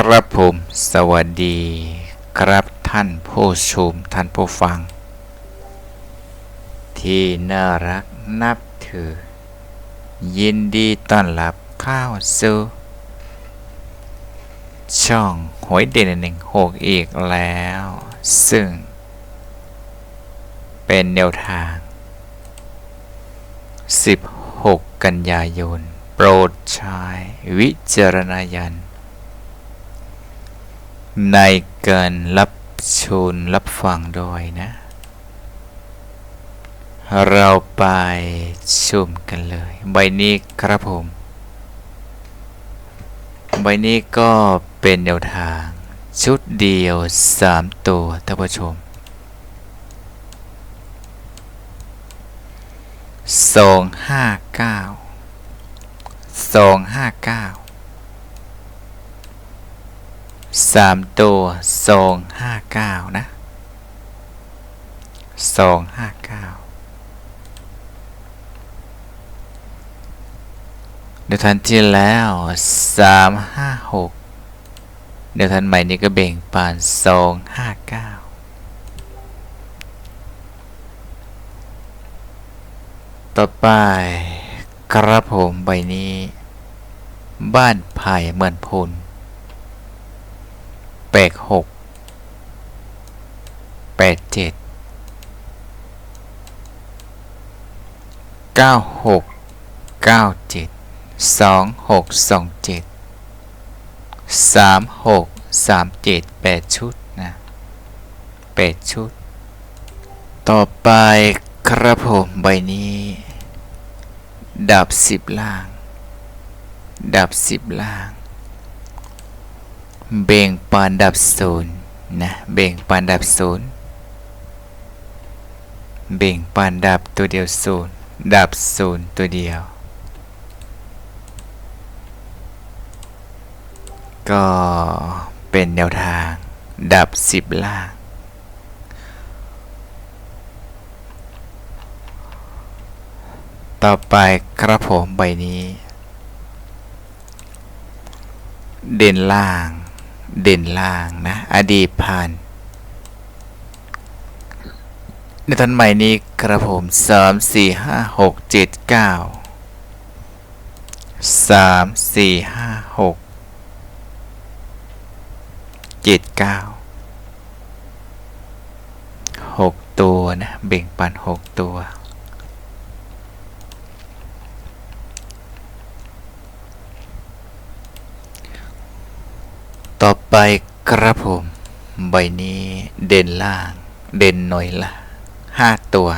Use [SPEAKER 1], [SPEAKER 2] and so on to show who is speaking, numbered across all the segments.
[SPEAKER 1] ครับผม สวัสดี ครับท่านผู้ชมท่านผู้ฟัง ที่น่ารักนับถือ ยินดีต้อนรับเข้าวสู่ช่องหวยเด่นหนึ่งหกอีกแล้ว ซึ่ง เป็นแนวทาง 16 กันยายน โปรดใช้วิจารณญาณ ในการรับชมรับฟังโดยนะ เราไปชมกันเลย ใบนี้ครับผม ใบนี้ก็เป็นแนวทาง ชุดเดียว 3 ตัวท่านผู้ชมสองห้าเก้าสองห้าเก้า สามตัวสองห้าเก้านะสองห้าเก้าเดี๋ยวทันที่แล้วสามห้าหกเดี๋ยวทันใหม่นี้ก็เบ่งปานสองห้าเก้าต่อไปกระผมใบนี้ บ้านไผ่เหมือนพลแปดหกแปดเจ็ดเก้าหกเก้าเจ็ดสองหกสองเจ็ดสามหกสามเจ็ดแปดชุดนะแปดชุด ต่อไปครับผมใบนี้ ดับสิบล่าง ดับสิบล่าง เบ่งปานดับศูนย์นะเบ่งปานดับศูนย์เบ่งปานดับตัวเดียวศูนย์ดับศูนย์ตัวเดียว ก็เป็นแนวทางดับสิบล่างต่อไปครับผมใบนี้ เด่นล่าง เด่นล่างนะ อดีตผ่าน ในตอนใหม่นี้กระผมสามสี่ห้าหกเจ็ดเก้าสามสี่ห้าหกเจ็ดเก้าหกตัวนะ เบ่งปันหกตัว ต่อไปกระผม ใบนี้เด่นล่าง เด่นหน่อยละห้าตัว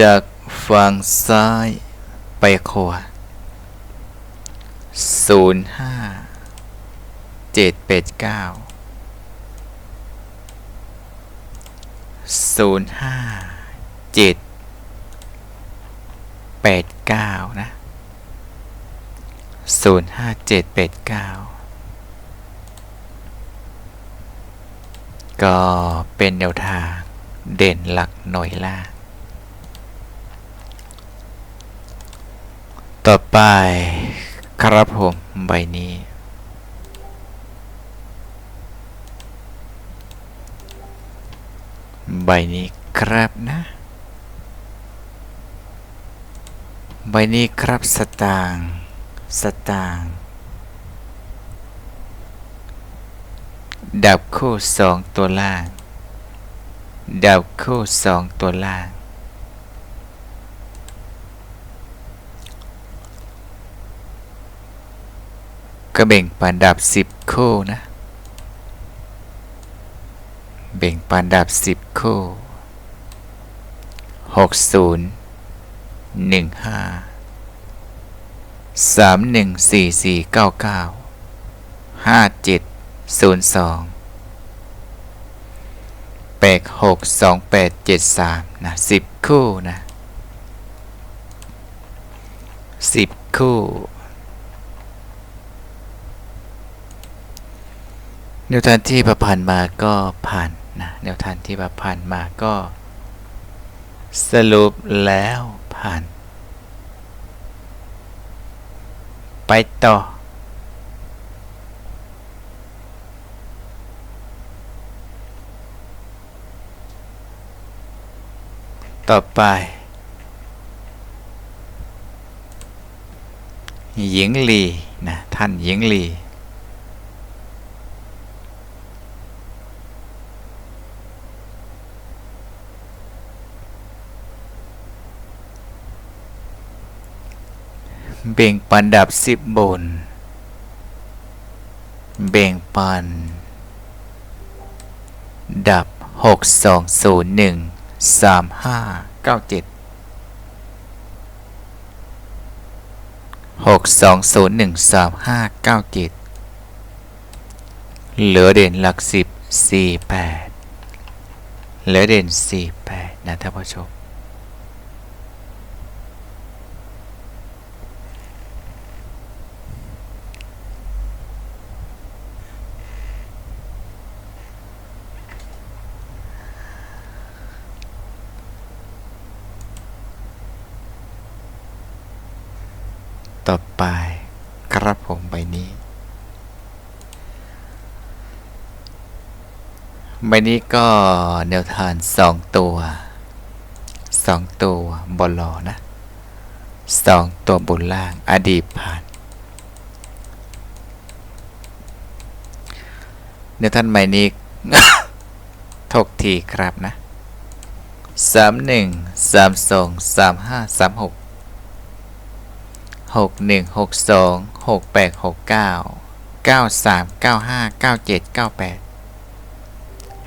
[SPEAKER 1] จากฝั่งซ้ายไปขวาศูนย์ห้าเจ็ดแปดเก้าศูนย์ห้าเจ็ดแปดเก้านะศูนย์ห้าเจ็ดแปดเก้า ก็เป็นแนวทางเด่นหลักหน่วยล่า ต่อไปครับผมใบนี้ ใบนี้ครับนะ ใบนี้ครับสตางสตาง ดับคู่สองตัวล่าง ดับคู่สองตัวล่าง ก็เบ่งปันดับสิบคู่นะเบ่งปันดับสิบคู่หกศูนย์หนึ่งห้าสามหนึ่งสี่สี่เก้าเก้าห้าเจ็ด ศูนย์สองแปดหกสองแปดเจ็ดสามนะสิบคู่นะสิบคู่แนวทางที่ประพันมาก็ผ่านนะแนวทางที่ประพันมาก็ สรุปแล้วผ่าน ไปต่อ ต่อไป หญิงลีนะท่านหญิงลีเบ่งปันดับสิบบน เบ่งปัน ดับหกสองศูนย์หนึ่ง สามห้าเก้าเจ็ดหกสองศูนย์หนึ่งสามห้าเก้าเจ็ดเหลือเด่นหลักสิบสี่แปดเหลือเด่นสี่แปดนะท่านผู้ชม ต่อไปครับผมใบนี้ ใบนี้ก็แนวทานสองตัวสองตัวบอลลอนะสองตัวบนล่างอดีตผ่านแนวท่านใบนี้ทกทีครับนะสามหนึ่งสามสองสามห้าสามหกหกหนึ่งหกสองหกแปดหกเก้าเก้าสามเก้าห้าเก้าเจ็ดเก้าแปด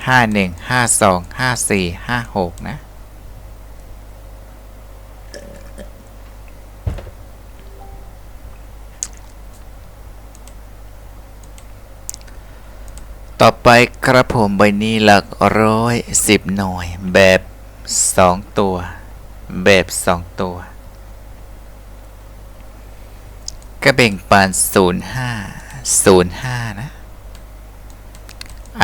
[SPEAKER 1] ห้าหนึ่งห้าสองห้าสี่ห้าหกนะ ต่อไปครับผมใบนี้หลักร้อยสิบหน่วยแบบสองตัว แบบสองตัวก็แบ่งปัน05 05 นะ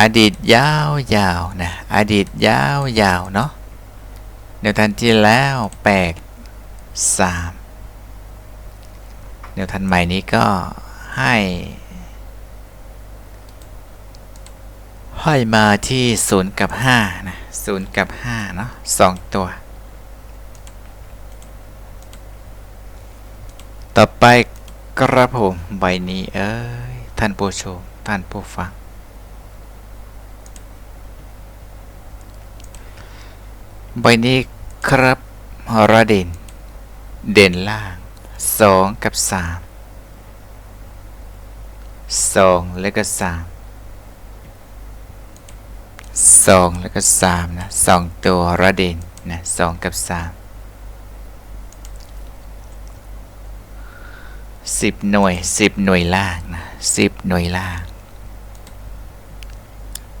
[SPEAKER 1] อดีตยาวยาวๆนะอดีตยาวยาวๆเนาะเดี๋ยวทันที่แล้วแปลก3เดี๋ยวทันใหม่นี้ก็ให้ให้มาที่0กับ5นะ0กับ5เนาะ2ตัว ต่อไปกระผมใบนี้เอ้ยท่านผู้ชมท่านผู้ฟัง ใบนี้ครับระเด่น เด่นล่างสองกับสามสองแล้วก็สามสองแล้วก็สามนะสองตัวระเด่นนะสองกับสามสิบหน่วยสิบหน่วยล่างนะสิบหน่วยล่าง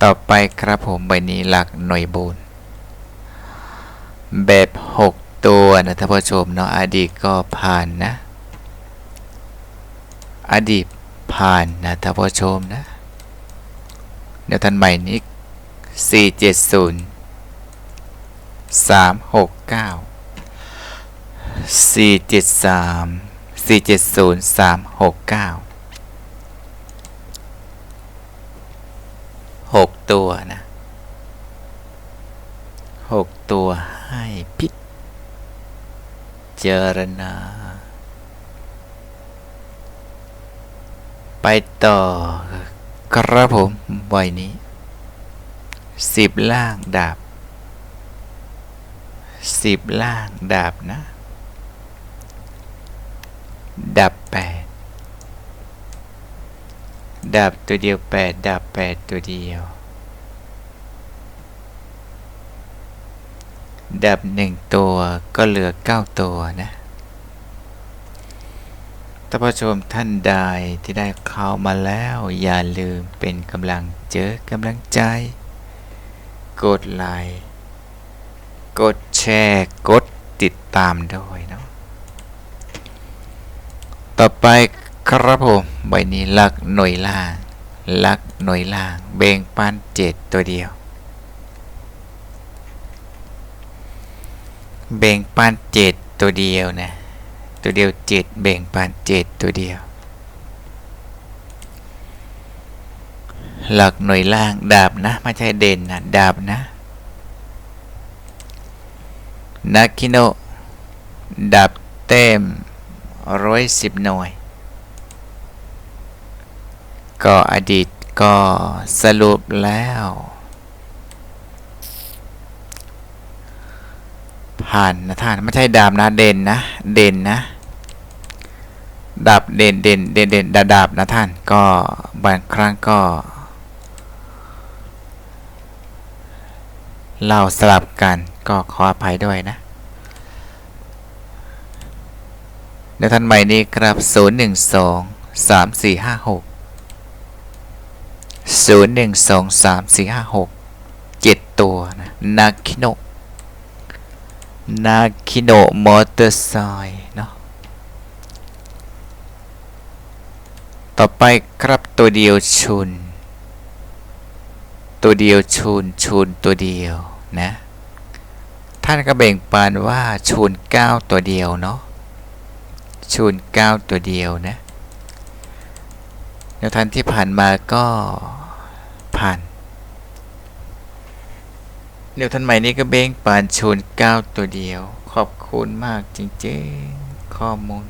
[SPEAKER 1] ต่อไปครับผมใบนี้หลักหน่วยบน แบบหกตัวนะท่านผู้ชมเนาะอดีตก็ผ่านนะ อดีตผ่านนะท่านผู้ชมนะเดี๋ยวท่านใหม่นี้สี่เจ็ดศูนย์สามหกเก้าสี่เจ็ดสามสี่เจ็ดศูนย์สามหกเก้าหกตัวนะหกตัว จารณา ไปต่อครับผมใบนี้สิบล่างดาบสิบล่างดาบนะดับแปดดับตัวเดียวแปดดับแปดตัวเดียว ดับหนึ่งตัวก็เหลือเก้าตัวนะท่านผู้ชมท่านใดที่ได้เข้ามาแล้วอย่าลืมเป็นกำลังเจอกำลังใจ กดไลค์กดแชร์กดติดตามด้วยเนาะต่อไปครับผมใบนี้ลักหน่วยล่างลักหน่วยล่างเบ่งปันเจ็ดตัวเดียว เบ่งปันเจ็ดตัวเดียวนะ ตัวเดียวเจ็ดเบ่งปันเจ็ดตัวเดียว หลักหน่วยล่างดาบนะ ไม่ใช่เด่นนะดาบนะนาคิโนดับเต็มร้อยสิบหน่วย ก็อดีตก็สรุปแล้ว ผ่านนะท่านไม่ใช่ดาบนะเด่นนะ เด่นนะ ดาบเด่นเด่นเด่นเด่นดาดาบนะท่าน ก็บางครั้งก็เล่าสลับกันก็ขออภัยด้วยนะเดี๋ยวท่านใหม่นี้ครับ 0 1 2 3 4 5 6 0 1 2 3 4 5 6 7 ตัวนะนาคิโนะ นาคิโนมอเตอร์ไซค์เนาะต่อไปครับตัวเดียวชุน ตัวเดียวชุนชุนตัวเดียวนะ ท่านก็แบ่งปันว่าชุน9ตัวเดียวเนาะชุน9ตัวเดียวนะแล้วท่านที่ผ่านมาก็ผ่าน เดี๋ยวท่านใหม่นี้ก็เบ่งปานชุน9ตัวเดียว ขอบคุณมากจริงๆ ข้อมูล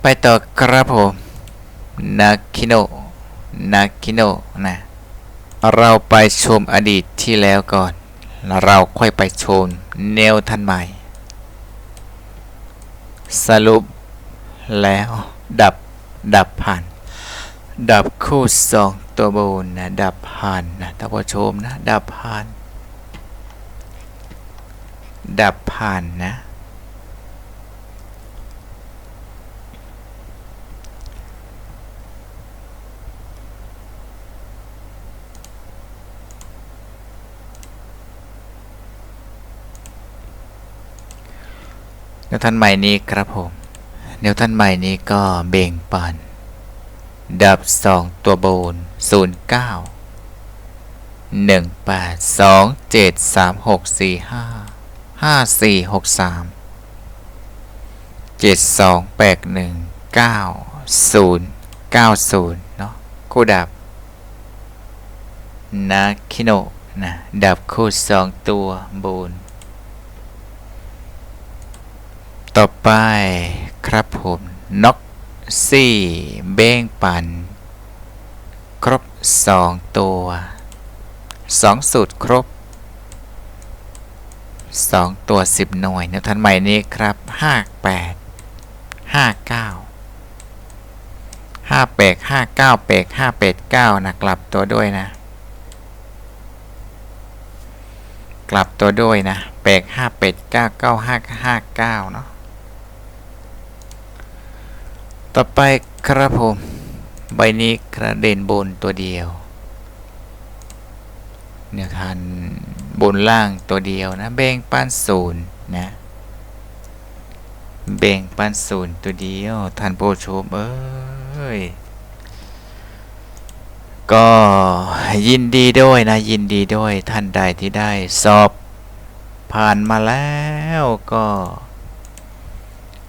[SPEAKER 1] ไปต่อครับผมนาคิโนนาคิโนนะ เราไปชมอดีตที่แล้วก่อนแล้วเราค่อยไปชมแนวทันใหม่ สรุปแล้ว ดับ ดับผ่าน ดับคู่สอง ตัวบนนะดับผ่านนะท่านผู้ชมนะดับผ่าน ดับผ่านนะแนวท่านใหม่นี้ครับผมแนวท่านใหม่นี้ก็เบ่งปัน ดับสองตัวบน ศูนย์เก้าหนึ่งแปดสองเจ็ดสามหกสี่ห้าห้าสี่หกสามเจ็ดสองแปดหนึ่งเก้าศูนย์เก้าศูนย์เนาะคู่ดับนาคิโนะนะดับคู่สองตัวบนต่อไปครับผมน็อกซี่เบ้งปัน ครบสองตัวสองสูตรครบสองตัวสิบหน่วยนะท่านใหม่นี้ครับห้าแปดห้าเก้าห้าแปดห้าเก้าแปดห้าแปดเก้านะ กลับตัวด้วยนะ กลับตัวด้วยนะแปดห้าแปดเก้าเก้าห้าห้าเก้าเนาะต่อไปครับผม ใบนี้กระเด็นบนตัวเดียวเนี่ยทันบนล่างตัวเดียวนะแบ่งปันศูนย์นะแบ่งปันศูนย์ตัวเดียวท่านผู้ชมเอ้ยก็ยินดีด้วยนะยินดีด้วยท่านใดที่ได้สอบผ่านมาแล้วก็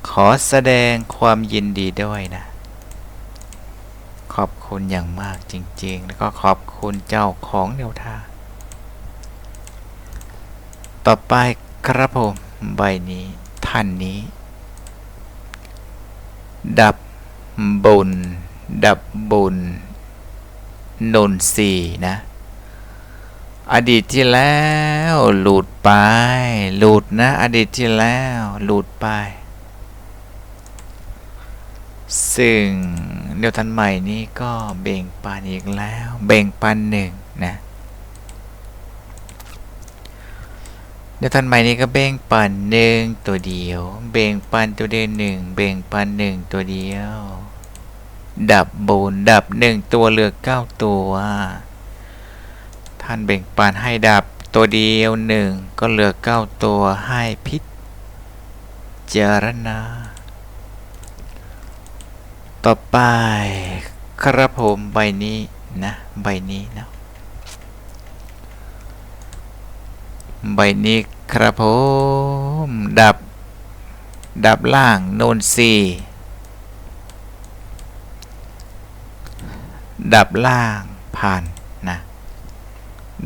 [SPEAKER 1] ขอแสดงความยินดีด้วยนะ คุณอย่างมากจริง ๆ แล้วก็ขอบคุณเจ้าของแนวทาง ต่อไปครับผม ใบนี้ท่านนี้ ดับบุญดับบุญนนสีนะ อดีตที่แล้วหลุดไป หลุดนะ อดีตที่แล้วหลุดไป ซึ่ง เดี๋ยวทันใหม่นี้ก็เบ่งปันอีกแล้ว เบ่งปันหนึ่งนะ เดี๋ยวทันใหม่นี้ก็เบ่งปันหนึ่งตัวเดียว เบ่งปันตัวเดียวหนึ่งเบ่งปันหนึ่งตัวเดียว ดับบูนดับหนึ่งตัวเหลือเก้าตัว ท่านเบ่งปันให้ดับตัวเดียวหนึ่งก็เหลือเก้าตัวให้พิจารณา ต่อไปครับผมใบนี้นะใบนี้นะใบนี้ครับผมดับ ดับล่างโนนซีดับล่างผ่านนะ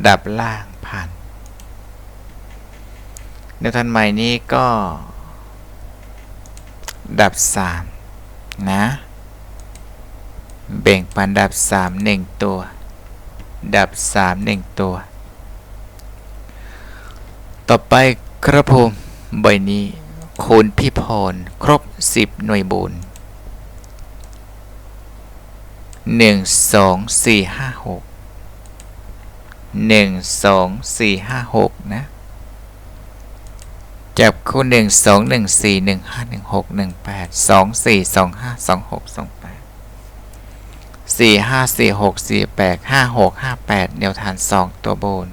[SPEAKER 1] ดับล่างผ่านแนวทางใหม่นี้ก็ ดับสามนะ แบ่งปันดับสามหนึ่งตัว ดับสามหนึ่งตัว ต่อไปครับผมใบนี้คุณพี่พรครบสิบหน่วยบุญหนึ่งสองสี่ห้าหกหนึ่งสองสี่ห้าหกนะ จับคู่หนึ่งสองหนึ่งสี่หนึ่งห้าหนึ่งหกหนึ่งแปดสองสี่สองห้าสองหกสอง แปดสี่ห้าสี่หกสี่แปดห้าหกห้าแปดแนวทานสองตัวบน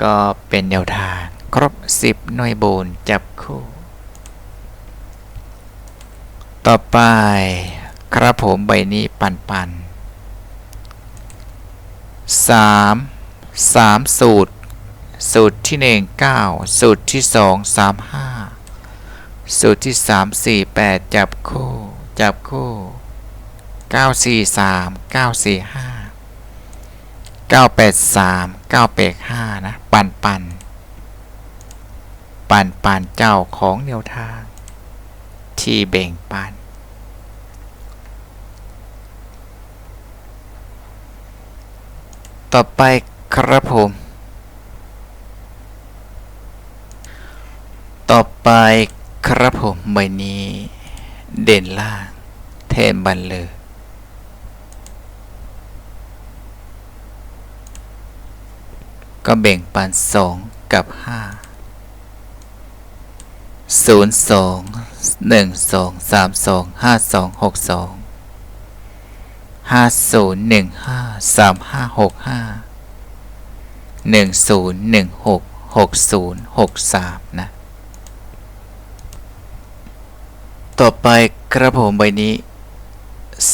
[SPEAKER 1] ก็เป็นแนวทาง ครบสิบหน่วยบนจับคู่ ต่อไป ครับผมใบนี้ปันปันสามสามสูตร สูตรที่หนึ่งเก้าสูตรที่สองสามห้าสูตรที่สามสี่แปดจับคู่ จับคู่เก้าสี่สามเก้าสี่ห้าเก้าแปดสามเก้าแปดห้านะ ปันปันปันปันเจ้าของแนวทาง ที่เบ่งปัน ต่อไปครับผม ต่อไปครับผมใบนี้ เด่นล่างแทนบันเลยก็แบ่งปันสองกับห้าศูนย์สองหนึ่งสองสามสองห้าสองหกสองห้าศูนย์หนึ่งห้าสามห้าหกห้าหนึ่งศูนย์หนึ่งหกหกศูนย์หกสามนะ ต่อไปกระผมใบนี้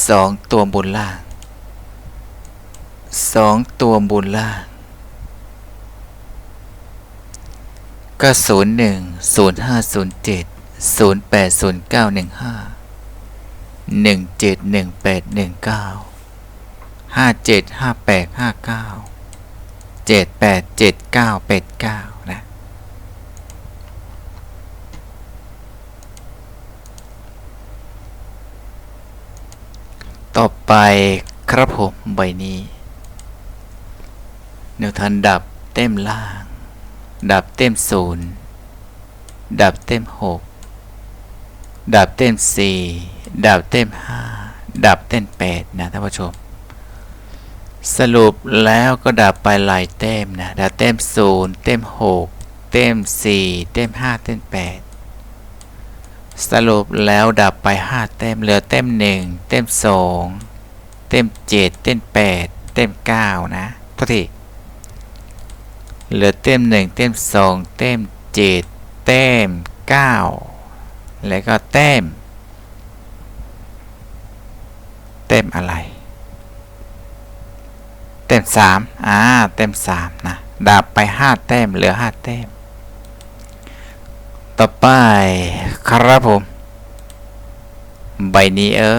[SPEAKER 1] สองตัวบนล่างสองตัวบนล่างก็ศูนย์หนึ่งศูนย์ห้าศูนย์เจ็ดศูนย์แปดศูนย์เก้าหนึ่งห้าหนึ่งเจ็ดหนึ่งแปดหนึ่งเก้าห้าเจ็ดห้าแปดห้าเก้าเจ็ดแปดเจ็ดเก้าแปดเก้านะ ต่อไป ครับผมใบนี้ แนวทันดับเต็มล่าง ดับเต็มศูนย์ดับเต็มหกดับเต็มสี่ดับเต็มห้าดับเต็มแปดนะท่านผู้ชม สรุปแล้วก็ดับไปหลายเต็มนะดับเต็มศูนย์เต็มหกเต็มสี่เต็มห้าเต็มแปดสรุปแล้วดับไปห้าเต็มเหลือเต็มหนึ่งเต็มสอง เต็มเจ็ดเต็มแปดเต็มเก้านะโทุกทีเหลือเต็มหนึ่งเต็มสองเต็มเจ็ดเต็มเก้าแล้วก็เต็มเต็มอะไร เต็มสามอ่าเต็มสามนะดับไปห้าเต็มเหลือห้าเต็มต่อไปครับผม ใบนี้เอ้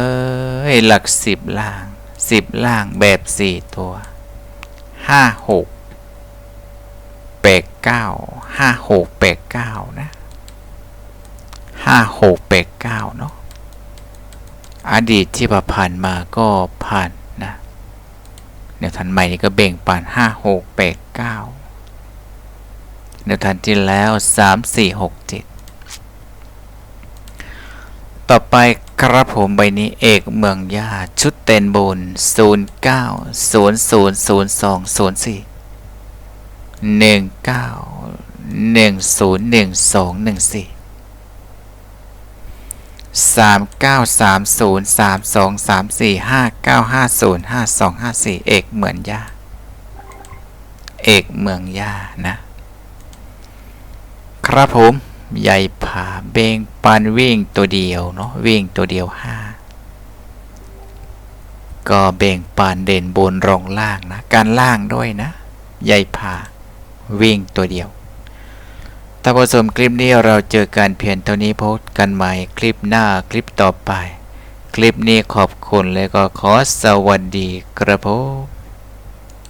[SPEAKER 1] ยหลักสิบล่าง สิบล่างแบบสี่ตัวห้าหกแปดเก้าห้าหกแปดเก้านะห้าหกแปดเก้าเนาะอดีตที่ผ่านมาก็ผ่านนะแนวทันใหม่นี่ก็เบ่งปันห้าหกแปดเก้าแนวทันที่แล้วสามสี่หกเจ็ดต่อไป ครับผมใบนี้เอกเมืองยาชุดเต็นบนศูนย์เก้าศูนย์ศูนย์ศูนย์สองศูนย์สี่หนึ่งเก้าหนึ่งศูนย์หนึ่งสองหนึ่งสี่สามเก้าสามศูนย์สามสองสามสี่ห้าเก้าห้าศูนย์ห้าสองห้าสี่เอกเหมือนยาเอกเมืองยานะ ครับผม ใหญ่ผาเบงปันวิ่งตัวเดียวเนาะวิ่งตัวเดียวห้าก็เบ่งปานเด่นบนรองล่างนะ การล่างด้วยนะใหญ่ผาวิ่งตัวเดียวถ้าผู้ชมคลิปนี้เราเจอกันเพียงเท่านี้พบกันใหม่คลิปหน้าคลิปต่อไป คลิปนี้ขอบคุณและก็ขอสวัสดีครับผม